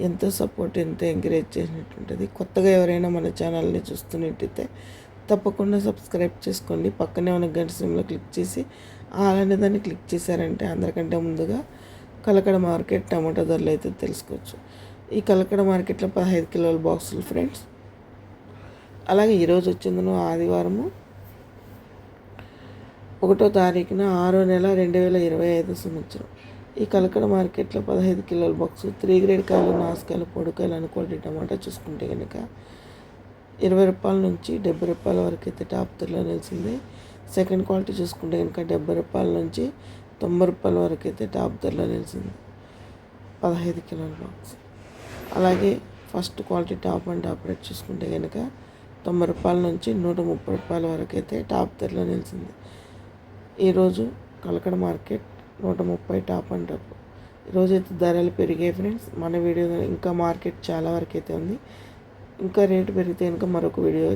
ఎంతో సపోర్ట్ ఎంతో ఎంకరేజ్ చేసినట్టు ఉంటుంది కొత్తగా ఎవరైనా మన ఛానల్ని చూస్తున్నట్టయితే తప్పకుండా సబ్స్క్రైబ్ చేసుకోండి. పక్కనే ఉన్న గంట సిమ్లో క్లిక్ చేసి అలానే దాన్ని క్లిక్ చేశారంటే అందరికంటే ముందుగా కలకడ మార్కెట్ టమాటా ధరలు అయితే తెలుసుకోవచ్చు. ఈ కలకడ మార్కెట్లో పదహైదు కిలోల బాక్సులు ఫ్రెండ్స్. అలాగే ఈరోజు వచ్చిందను ఆదివారము. ఒకటో తారీఖున ఆరో నెల రెండు వేల ఇరవై ఐదు సంవత్సరం. ఈ కలకడ మార్కెట్లో పదహైదు కిలోల బాక్సు త్రీ గ్రేడ్ కాయలు నాసుకాయలు పొడికాయలు అనుకోండి టమాటా చూసుకుంటే కనుక ఇరవై రూపాయల నుంచి డెబ్బై రూపాయల వరకు అయితే టాప్ ధరలో నిలిచింది. సెకండ్ క్వాలిటీ చూసుకుంటే కనుక డెబ్బై రూపాయల నుంచి తొంభై రూపాయల వరకు అయితే టాప్ ధరలో నిలిచింది. పదహైదు కిలోల బాక్స్. అలాగే first quality top and top rate చూసుకుంటే కనుక తొంభై రూపాయల నుంచి నూట ముప్పై రూపాయల వరకు అయితే టాప్ ధరలో నిలిచింది. ఈరోజు కలకడ మార్కెట్ నూట ముప్పై టాప్ అండ్ టాప్ ఈరోజు ధరలు పెరిగాయి ఫ్రెండ్స్. మన వీడియో ఇంకా మార్కెట్ చాలా వరకు అయితే ఉంది. ఇంకా రేటు పెరిగితే ఇంకా మరొక వీడియో